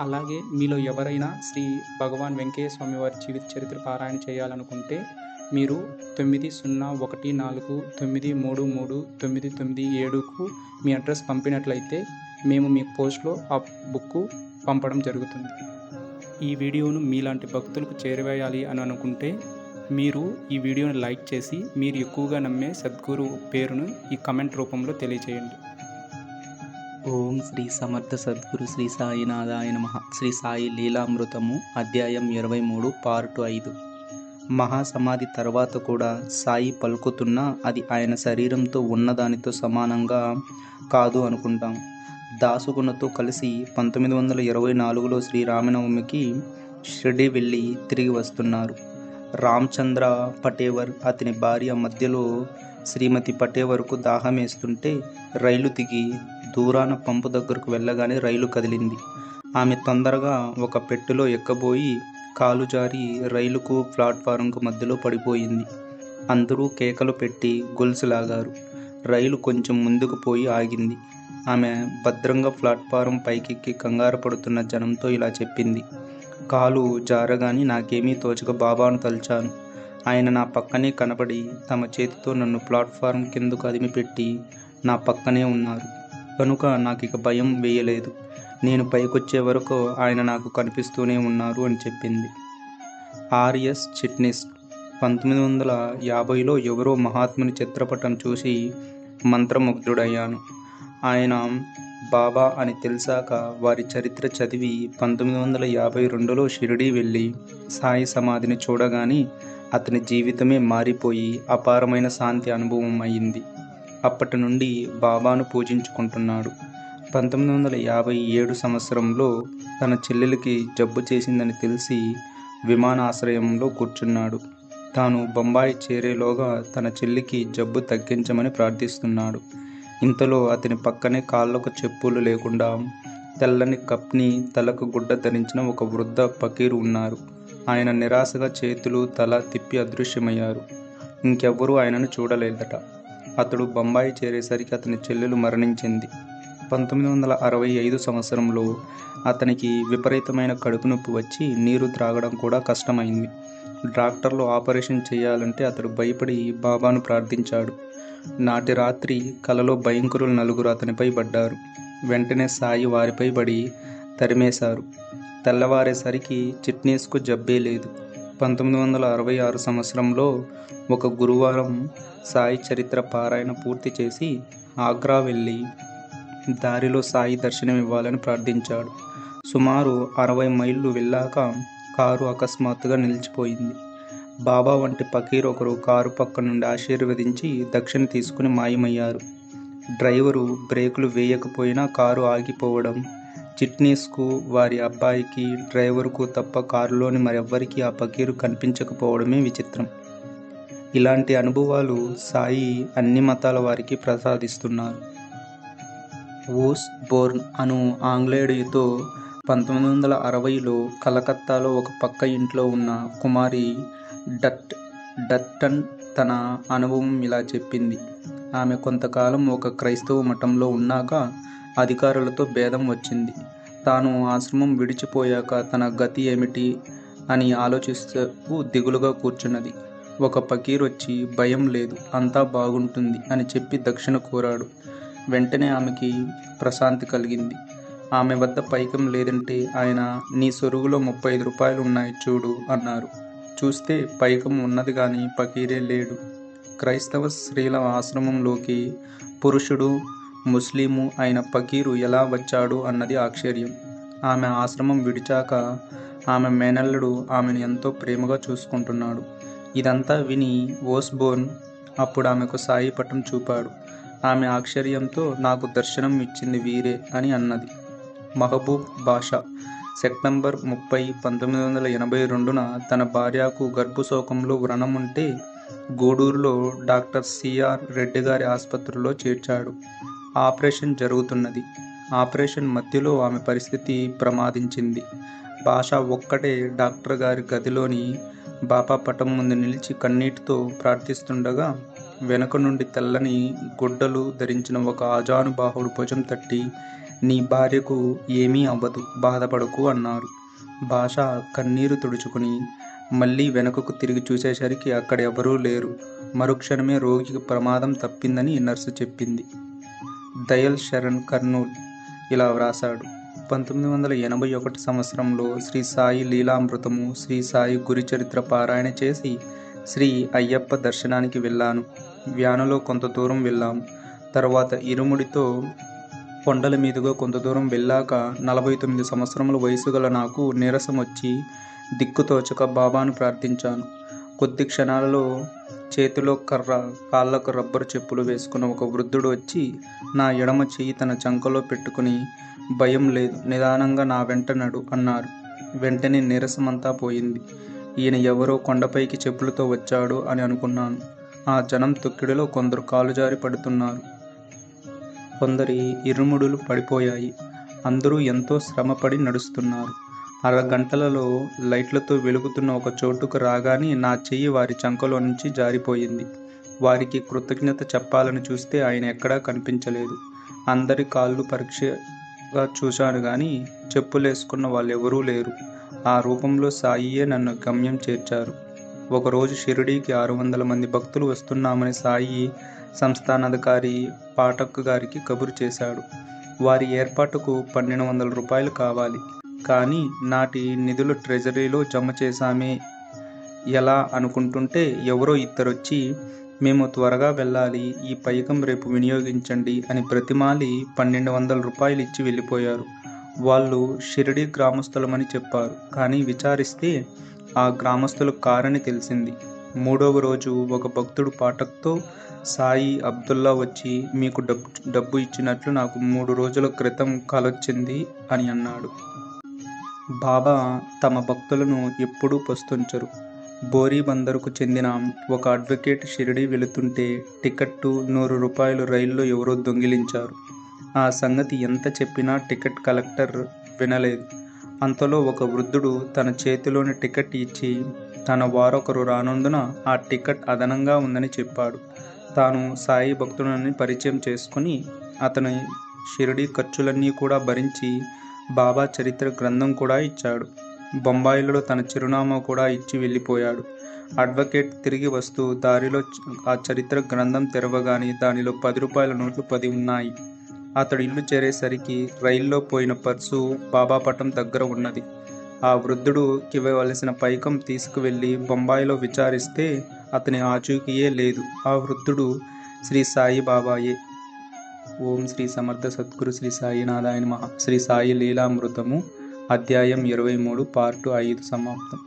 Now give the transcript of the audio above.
అలాగే మీలో ఎవరైనా శ్రీ భగవాన్ వెంకయ్య స్వామి వారి జీవిత చరిత్ర పారాయణ చేయాలనుకుంటే మీరు తొమ్మిది సున్నా ఒకటి నాలుగు తొమ్మిది మూడు మూడు తొమ్మిది తొమ్మిది ఏడుకు మీ అడ్రస్ పంపినట్లయితే మేము మీ పోస్ట్లో ఆ బుక్ పంపడం జరుగుతుంది. ఈ వీడియోను మీలాంటి భక్తులకు చేరవేయాలి అని అనుకుంటే మీరు ఈ వీడియోను లైక్ చేసి మీరు ఎక్కువగా నమ్మే సద్గురు పేరును ఈ కమెంట్ రూపంలో తెలియచేయండి. ఓం శ్రీ సమర్థ సద్గురు శ్రీ సాయినాథాయ నమ. శ్రీ సాయి లీలామృతము అధ్యాయం ఇరవై మూడు పార్ట్ ఐదు. మహాసమాధి తర్వాత కూడా సాయి పలుకుతున్నా అది ఆయన శరీరంతో ఉన్నదానితో సమానంగా కాదు అనుకుంటాం. దాసుగుణతో కలిసి పంతొమ్మిది వందల ఇరవై నాలుగులో శ్రీరామనవమికి షిర్డి వెళ్ళి తిరిగి వస్తున్నారు. రామచంద్ర పటేవర్ అతని భార్య మధ్యలో శ్రీమతి పటేవర్కు దాహం వేస్తుంటే రైలు దిగి దూరాన పంపు దగ్గరకు వెళ్ళగానే రైలు కదిలింది. ఆమె తొందరగా ఒక పెట్టెలో ఎక్కబోయి కాలు జారి రైలుకు ప్లాట్ఫారంకు మధ్యలో పడిపోయింది. అందరూ కేకలు పెట్టి గొలుసు లాగారు. రైలు కొంచెం ముందుకు పోయి ఆగింది. ఆమె భద్రంగా ప్లాట్ఫారం పైకెక్కి కంగారు పడుతున్న జనంతో ఇలా చెప్పింది. కాలు జారగాని నాకేమీ తోచక బాబాను తలిచాను. ఆయన నా పక్కనే కనబడి తమ చేతితో నన్ను ప్లాట్ఫారం కిందకు అదిమిపెట్టి నా పక్కనే ఉన్నారు. కనుక నాకు ఇక భయం వేయలేదు. నేను పైకొచ్చే వరకు ఆయన నాకు కనిపిస్తూనే ఉన్నారు అని చెప్పింది. ఆర్ఎస్ చిట్నిస్ పంతొమ్మిది వందల యాభైలో ఎవరో మహాత్ముని చిత్రపటం చూసి మంత్రముగ్ధుడయ్యాను. ఆయన బాబా అని తెలిసాక వారి చరిత్ర చదివి పంతొమ్మిది వందల యాభై రెండులో షిరిడీ వెళ్ళి సాయి సమాధిని చూడగానే అతని జీవితమే మారిపోయి అపారమైన శాంతి అనుభవం అయింది. అప్పటి నుండి బాబాను పూజించుకుంటున్నాడు. పంతొమ్మిది వందల యాభై ఏడు సంవత్సరంలో తన చెల్లెలికి జబ్బు చేసిందని తెలిసి విమానాశ్రయంలో కూర్చున్నాడు. తాను బొంబాయి చేరేలోగా తన చెల్లికి జబ్బు తగ్గించమని ప్రార్థిస్తున్నాడు. ఇంతలో అతని పక్కనే కాళ్ళకు చెప్పులు లేకుండా తెల్లని కప్ని తలకు గుడ్డ ధరించిన ఒక వృద్ధ పకీరు ఉన్నారు. ఆయన నిరాశగా చేతులు తల తిప్పి అదృశ్యమయ్యారు. ఇంకెవ్వరూ ఆయనను చూడలేదట. అతడు బొంబాయి చేరేసరికి అతని చెల్లెలు మరణించింది. పంతొమ్మిది వందల అరవై ఐదు సంవత్సరంలో అతనికి విపరీతమైన కడుపు నొప్పి వచ్చి నీరు త్రాగడం కూడా కష్టమైంది. డాక్టర్లు ఆపరేషన్ చేయాలంటే అతడు భయపడి బాబాను ప్రార్థించాడు. నాటి రాత్రి కలలో భయంకరులు నలుగురు అతనిపై పడ్డారు. వెంటనే సాయి వారిపై పడి తరిమేశారు. తెల్లవారేసరికి చిట్నీస్కు జబ్బే లేదు. పంతొమ్మిది వందల అరవై ఆరు సంవత్సరంలో ఒక గురువారం సాయి చరిత్ర పారాయణ పూర్తి చేసి ఆగ్రా వెళ్ళి దారిలో సాయి దర్శనం ఇవ్వాలని ప్రార్థించాడు. సుమారు అరవై మైళ్ళు వెళ్ళాక కారు అకస్మాత్తుగా నిలిచిపోయింది. బాబా వంటి పకీర్ ఒకరు కారు పక్క నుండి ఆశీర్వదించి దక్షిణ తీసుకుని మాయమయ్యారు. డ్రైవరు బ్రేకులు వేయకపోయినా కారు ఆగిపోవడం చిట్నీస్కు వారి అబ్బాయికి డ్రైవర్కు తప్ప కారులోని మరెవ్వరికీ ఆ పకీరు కనిపించకపోవడమే విచిత్రం. ఇలాంటి అనుభవాలు సాయి అన్ని మతాల వారికి ప్రసాదిస్తున్నారు. ఓస్ బోర్న్ అను ఆంగ్లేయుడితో పంతొమ్మిది వందల అరవైలో కలకత్తాలో ఒక పక్క ఇంట్లో ఉన్న కుమారి డట్ డట్టన్ తన అనుభవం ఇలా చెప్పింది. ఆమె కొంతకాలం ఒక క్రైస్తవ మఠంలో ఉన్నాక అధికారులతో భేదం వచ్చింది. తాను ఆశ్రమం విడిచిపోయాక తన గతి ఏమిటి అని ఆలోచిస్తూ దిగులుగా కూర్చున్నది. ఒక పకీర్ వచ్చి భయం లేదు అంతా బాగుంటుంది అని చెప్పి దక్షిణ కోరాడు. వెంటనే ఆమెకి ప్రశాంతి కలిగింది. ఆమె వద్ద పైకం లేదంటే ఆయన నీ సొరుగులో ముప్పై ఐదు రూపాయలు ఉన్నాయి చూడు అన్నారు. చూస్తే పైకం ఉన్నది కానీ పకీరే లేడు. క్రైస్తవ స్త్రీల ఆశ్రమంలోకి పురుషుడు ముస్లిము అయిన పకీరు ఎలా వచ్చాడు అన్నది ఆశ్చర్యం. ఆమె ఆశ్రమం విడిచాక ఆమె మేనల్లుడు ఆమెను ఎంతో ప్రేమగా చూసుకుంటున్నాడు. ఇదంతా విని ఓస్బోర్న్ అప్పుడు ఆమెకు సాయి పటం చూపాడు. ఆమె ఆశ్చర్యంతో నాకు దర్శనం ఇచ్చింది వీరే అని అన్నది. మహబూబ్ బాషా సెప్టెంబర్ ముప్పై పంతొమ్మిది వందల ఎనభై రెండున తన భార్యకు గర్భశోకంలో వ్రణం ఉంటే గూడూరులో డాక్టర్ సిఆర్ రెడ్డి గారి ఆసుపత్రిలో చేర్చాడు. ఆపరేషన్ జరుగుతున్నది. ఆపరేషన్ మధ్యలో ఆమె పరిస్థితి ప్రమాదించింది. భాష ఒక్కటే డాక్టర్ గారి గదిలోని బాపా పటం ముందు నిలిచి కన్నీటితో ప్రార్థిస్తుండగా వెనుక నుండి తెల్లని గుడ్డలు ధరించిన ఒక ఆజానుబాహుడు భుజం తట్టి నీ భార్యకు ఏమీ అవ్వదు బాధపడకు అన్నారు. భాష కన్నీరు తుడుచుకుని మళ్ళీ వెనుకకు తిరిగి చూసేసరికి అక్కడ ఎవరూ లేరు. మరుక్షణమే రోగికి ప్రమాదం తప్పిందని నర్సు చెప్పింది. దయల్ శరణ్ కర్నూల్ ఇలా వ్రాసాడు పంతొమ్మిది వందల ఎనభై ఒకటి సంవత్సరంలో శ్రీ సాయి లీలామృతము శ్రీ సాయి గురిచరిత్ర పారాయణ చేసి శ్రీ అయ్యప్ప దర్శనానికి వెళ్ళాను. వ్యానులో కొంత దూరం వెళ్ళాము తర్వాత ఇరుముడితో కొండల మీదుగా కొంత దూరం వెళ్ళాక నలభై తొమ్మిది సంవత్సరముల వయసు గల నాకు నీరసం వచ్చి దిక్కుతోచక బాబాను ప్రార్థించాను. కొద్ది క్షణాలలో చేతిలో కర్ర కాళ్ళకు రబ్బరు చెప్పులు వేసుకున్న ఒక వృద్ధుడు వచ్చి నా ఎడమ చెయ్యి తన చంకలో పెట్టుకుని భయం లేదు నిదానంగా నా వెంట నడు అన్నారు. వెంటనే నీరసమంతా పోయింది. ఈయన ఎవరో కొండపైకి చెప్పులతో వచ్చాడు అని అనుకున్నాను. ఆ జనం తొక్కిడిలో కొందరు కాలు జారి పడుతున్నారు. కొందరి ఇరుముడులు పడిపోయాయి. అందరూ ఎంతో శ్రమపడి నడుస్తున్నారు. అరగంటలలో లైట్లతో వెలుగుతున్న ఒక చోటుకు రాగానే నా చెయ్యి వారి చంకలో నుంచి జారిపోయింది. వారికి కృతజ్ఞత చెప్పాలని చూస్తే ఆయన ఎక్కడా కనిపించలేదు. అందరి కాళ్ళు పరీక్షగా చూశాను కానీ చెప్పులేసుకున్న వాళ్ళు ఎవరూ లేరు. ఆ రూపంలో సాయియే నన్ను గమ్యం చేర్చారు. ఒకరోజు షిరిడీకి ఆరు వందల మంది భక్తులు వస్తున్నామని సాయి సంస్థానాధికారి పాఠక్ గారికి కబురు చేశాడు. వారి ఏర్పాటుకు పన్నెండు వందల రూపాయలు కావాలి. కానీ నాటి నిధులు ట్రెజరీలో జమ చేశామే. ఎలా అనుకుంటుంటే ఎవరో ఇద్దరొచ్చి మేము త్వరగా వెళ్ళాలి ఈ పైకం రేపు వినియోగించండి అని ప్రతిమాలి పన్నెండు వందల రూపాయలు ఇచ్చి వెళ్ళిపోయారు. వాళ్ళు షిరిడి గ్రామస్తులమని చెప్పారు. కానీ విచారిస్తే ఆ గ్రామస్తులు కారని తెలిసింది. మూడవ రోజు ఒక భక్తుడు పాఠక్తో సాయి అబ్దుల్లా వచ్చి మీకు డబ్బు డబ్బు ఇచ్చినట్లు నాకు మూడు రోజుల క్రితం కలొచ్చింది అని అన్నాడు. బాబా తమ భక్తులను ఎప్పుడూ పొస్తుంచరు బోరీబందరుకు చెందిన ఒక అడ్వకేట్ షిరిడి వెళుతుంటే టికెట్టు నూరు రూపాయలు రైల్లో ఎవరో దొంగిలించారు. ఆ సంగతి ఎంత చెప్పినా టికెట్ కలెక్టర్ వినలేదు. అంతలో ఒక వృద్ధుడు తన చేతిలోని టికెట్ ఇచ్చి తన వారొకరు రానందున ఆ టికెట్ అదనంగా ఉందని చెప్పాడు. తాను సాయి భక్తులని పరిచయం చేసుకుని అతని షిరిడి ఖర్చులన్నీ కూడా భరించి బాబా చరిత్ర గ్రంథం కూడా ఇచ్చాడు. బొంబాయిలో తన చిరునామా కూడా ఇచ్చి వెళ్ళిపోయాడు. అడ్వకేట్ తిరిగి వస్తూ దారిలో ఆ చరిత్ర గ్రంథం తెరవగానే దానిలో పది రూపాయల నోట్లు పది ఉన్నాయి. అతడు ఇల్లు చేరేసరికి రైల్లో పోయిన పర్సు బాబాపట్నం దగ్గర ఉన్నది. ఆ వృద్ధుడుకి ఇవ్వవలసిన పైకం తీసుకువెళ్ళి బొంబాయిలో విచారిస్తే అతని ఆచూకీయే లేదు. ఆ వృద్ధుడు శ్రీ సాయి బాబాయే ఓం శ్రీ సమర్థ సద్గురు శ్రీ సాయినాథాయ మహా శ్రీ సాయి లీలామృతము అధ్యాయం ఇరవై మూడు పార్టు ఐదు సమాప్తం.